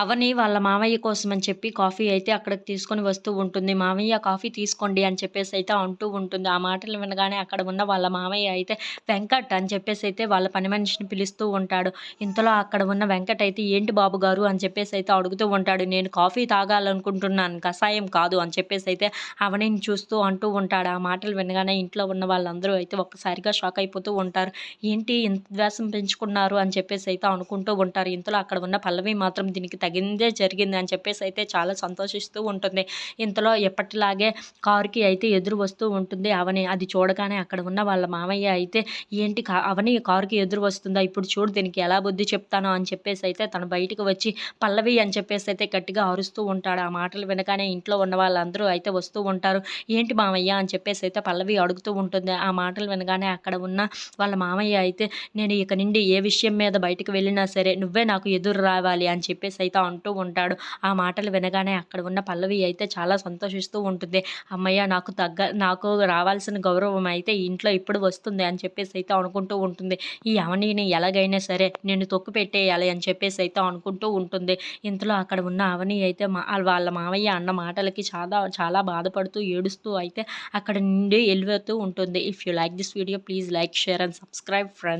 అవని వాళ్ళ మామయ్య కోసం అని చెప్పి కాఫీ అయితే అక్కడికి తీసుకొని వస్తూ ఉంటుంది. మామయ్య కాఫీ తీసుకోండి అని చెప్పేసి అయితే అంటూ ఉంటుంది. ఆ మాటలు వినగానే అక్కడ ఉన్న వాళ్ళ మామయ్య అయితే వెంకట్ అని చెప్పేసి అయితే వాళ్ళ పని మనిషిని పిలుస్తూ ఉంటాడు. ఇంతలో అక్కడ ఉన్న వెంకట్ అయితే ఏంటి బాబు గారు అని చెప్పేసి అయితే అడుగుతూ ఉంటాడు. నేను కాఫీ తాగాలనుకుంటున్నాను. కషాయం కాదు అని చెప్పేసి అయితే అవనిని చూస్తూ అంటూ ఉంటాడు. ఆ మాటలు వినగానే ఇంట్లో ఉన్న వాళ్ళందరూ అయితే ఒక్కసారిగా షాక్ అయిపోతూ ఉంటారు. ఏంటి ఇంత ద్వేషం పెంచుకున్నారు అని చెప్పేసి అయితే అనుకుంటూ ఉంటారు. ఇంతలో అక్కడ ఉన్న పల్లవి మాత్రం దీనికి తగిందే జరిగింది అని చెప్పేసి అయితే చాలా సంతోషిస్తూ ఉంటుంది. ఇంతలో ఎప్పటిలాగే కారుకి అయితే ఎదురు వస్తూ ఉంటుంది. అవని అది చూడగానే అక్కడ ఉన్న వాళ్ళ మామయ్య అయితే ఏంటి కా అవని కారుకి ఎదురు వస్తుందా? ఇప్పుడు చూడు దీనికి ఎలా బుద్ధి చెప్తాను అని చెప్పేసి అయితే తను బయటకు వచ్చి పల్లవి అని చెప్పేసి అయితే గట్టిగా అరుస్తూ ఉంటాడు. ఆ మాటలు వినగానే ఇంట్లో ఉన్న వాళ్ళందరూ అయితే వస్తూ ఉంటారు. ఏంటి మామయ్య అని చెప్పేసి అయితే పల్లవి అడుగుతూ ఉంటుంది. ఆ మాటలు వినగానే అక్కడ ఉన్న వాళ్ళ మామయ్య అయితే నేను ఇక నుండి ఏ విషయం మీద బయటకు వెళ్ళినా సరే నువ్వే నాకు ఎదురు రావాలి అని చెప్పేసి అయితే అంటూ ఉంటాడు. ఆ మాటలు వినగానే అక్కడ ఉన్న పల్లవి అయితే చాలా సంతోషిస్తూ ఉంటుంది. అమ్మయ్య నాకు తగ్గ నాకు రావాల్సిన గౌరవం అయితే ఇంట్లో ఇప్పుడు వస్తుంది అని చెప్పేసి అయితే అనుకుంటూ ఉంటుంది. ఈ అవనీని ఎలాగైనా సరే నేను తొక్కు పెట్టేయాలి అని చెప్పేసి అయితే అనుకుంటూ ఉంటుంది. ఇంతలో అక్కడ ఉన్న అవని అయితే మా వాళ్ళ మామయ్య అన్న మాటలకి చాలా చాలా బాధపడుతూ ఏడుస్తూ అయితే అక్కడ నుండి వెళ్ళిపోతూ ఉంటుంది. If you like this video please like share and subscribe friends